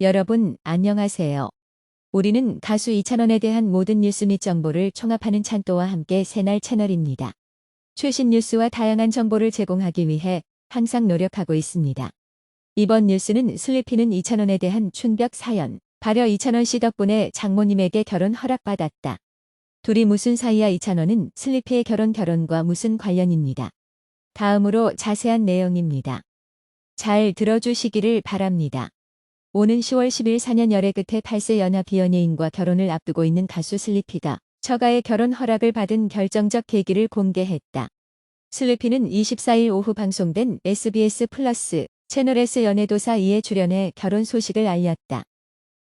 여러분, 안녕하세요. 우리는 가수 이찬원에 대한 모든 뉴스 및 정보를 총합하는 찬또와 함께 새날 채널입니다. 최신 뉴스와 다양한 정보를 제공하기 위해 항상 노력하고 있습니다. 이번 뉴스는 슬리피는 이찬원에 대한 춘벽 사연. 발여 이찬원 씨 덕분에 장모님에게 결혼 허락받았다. 둘이 무슨 사이야 이찬원은 슬리피의 결혼 결혼과 무슨 관련입니다. 다음으로 자세한 내용입니다. 잘 들어주시기를 바랍니다. 오는 10월 10일 4년 열애 끝에 8세 연하 비연예인과 결혼을 앞두고 있는 가수 슬리피가 처가의 결혼 허락을 받은 결정적 계기를 공개했다. 슬리피는 24일 오후 방송된 SBS 플러스 채널 S 연애도사 2에 출연해 결혼 소식을 알렸다.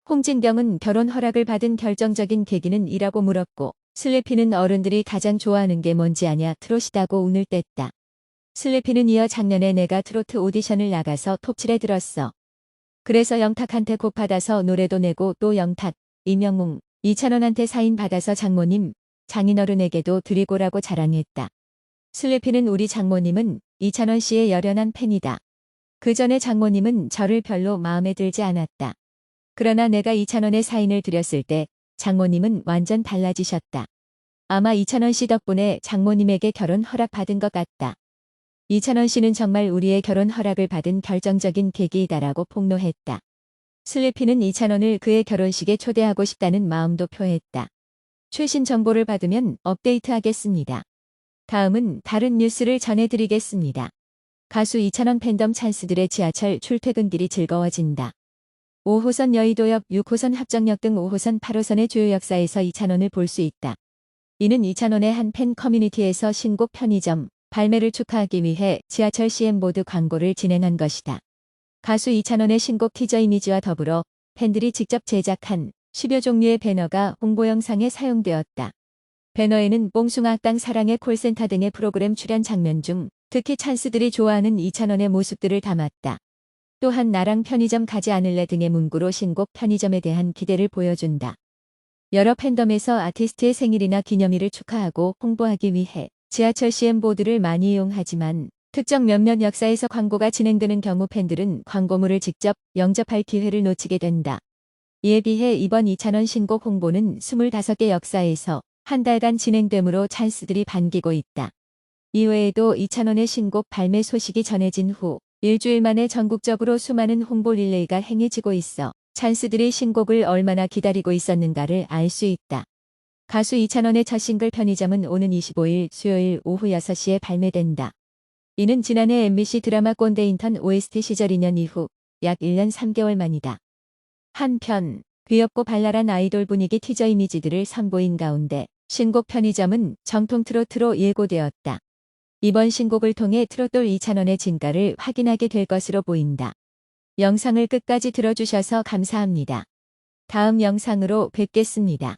홍진경은 결혼 허락을 받은 결정적인 계기는 이라고 물었고 슬리피는 어른들이 가장 좋아하는 게 뭔지 아냐 트롯이다고 운을 뗐다. 슬리피는 이어 작년에 내가 트로트 오디션을 나가서 톱7에 들었어. 그래서 영탁한테 곡 받아서 노래도 내고 또 영탁, 이명웅, 이찬원한테 사인 받아서 장모님, 장인어른에게도 드리고라고 자랑했다. 슬리피는 우리 장모님은 이찬원 씨의 열연한 팬이다. 그 전에 장모님은 저를 별로 마음에 들지 않았다. 그러나 내가 이찬원의 사인을 드렸을 때 장모님은 완전 달라지셨다. 아마 이찬원 씨 덕분에 장모님에게 결혼 허락받은 것 같다. 이찬원 씨는 정말 우리의 결혼 허락을 받은 결정적인 계기이다라고 폭로했다. 슬리피는 이찬원을 그의 결혼식에 초대하고 싶다는 마음도 표했다. 최신 정보를 받으면 업데이트하겠습니다. 다음은 다른 뉴스를 전해드리겠습니다. 가수 이찬원 팬덤 찬스들의 지하철 출퇴근길이 즐거워진다. 5호선 여의도역 6호선 합정역 등 5호선 8호선의 주요 역사에서 이찬원을 볼 수 있다. 이는 이찬원의 한 팬 커뮤니티에서 신곡 편의점, 발매를 축하하기 위해 지하철 CM보드 광고를 진행한 것이다. 가수 이찬원의 신곡 티저 이미지와 더불어 팬들이 직접 제작한 10여 종류의 배너가 홍보 영상에 사용되었다. 배너에는 뽕숭아 땅 사랑의 콜센터 등의 프로그램 출연 장면 중 특히 찬스들이 좋아하는 이찬원의 모습들을 담았다. 또한 나랑 편의점 가지 않을래 등의 문구로 신곡 편의점에 대한 기대를 보여준다. 여러 팬덤에서 아티스트의 생일이나 기념일을 축하하고 홍보하기 위해 지하철 CM보드를 많이 이용하지만 특정 몇몇 역사에서 광고가 진행되는 경우 팬들은 광고물을 직접 영접할 기회를 놓치게 된다. 이에 비해 이번 이찬원 신곡 홍보는 25개 역사에서 한 달간 진행되므로 찬스들이 반기고 있다. 이외에도 이찬원의 신곡 발매 소식이 전해진 후 일주일 만에 전국적으로 수많은 홍보 릴레이가 행해지고 있어 찬스들이 신곡을 얼마나 기다리고 있었는가를 알 수 있다. 가수 이찬원의 첫 싱글 편의점은 오는 25일 수요일 오후 6시에 발매된다. 이는 지난해 MBC 드라마 꼰대 인턴 OST 시절 2년 이후 약 1년 3개월 만이다. 한편 귀엽고 발랄한 아이돌 분위기 티저 이미지들을 선보인 가운데 신곡 편의점은 정통 트로트로 예고되었다. 이번 신곡을 통해 트로돌 이찬원의 진가를 확인하게 될 것으로 보인다. 영상을 끝까지 들어주셔서 감사합니다. 다음 영상으로 뵙겠습니다.